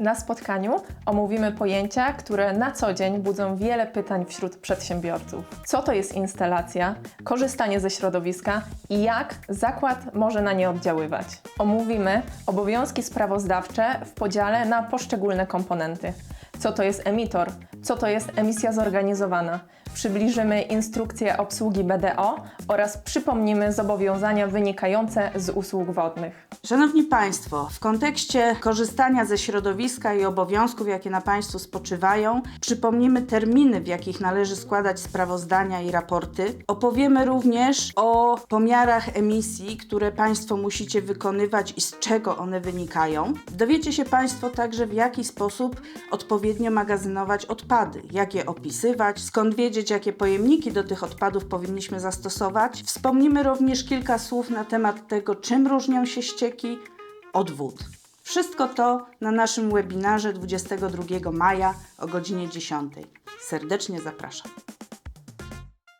Na spotkaniu omówimy pojęcia, które na co dzień budzą wiele pytań wśród przedsiębiorców. Co to jest instalacja, korzystanie ze środowiska i jak zakład może na nie oddziaływać. Omówimy obowiązki sprawozdawcze w podziale na poszczególne komponenty. Co to jest emitor, co to jest emisja zorganizowana. Przybliżymy instrukcję obsługi BDO oraz przypomnimy zobowiązania wynikające z usług wodnych. Szanowni Państwo, w kontekście korzystania ze środowiska i obowiązków, jakie na Państwu spoczywają, przypomnimy terminy, w jakich należy składać sprawozdania i raporty. Opowiemy również o pomiarach emisji, które Państwo musicie wykonywać i z czego one wynikają. Dowiecie się Państwo także, w jaki sposób odpowiednio magazynować odpady, jak je opisywać, skąd wiedzieć, jakie pojemniki do tych odpadów powinniśmy zastosować. Wspomnimy również kilka słów na temat tego, czym różnią się ścieki od wód. Wszystko to na naszym webinarze 22 maja o godzinie 10. Serdecznie zapraszam.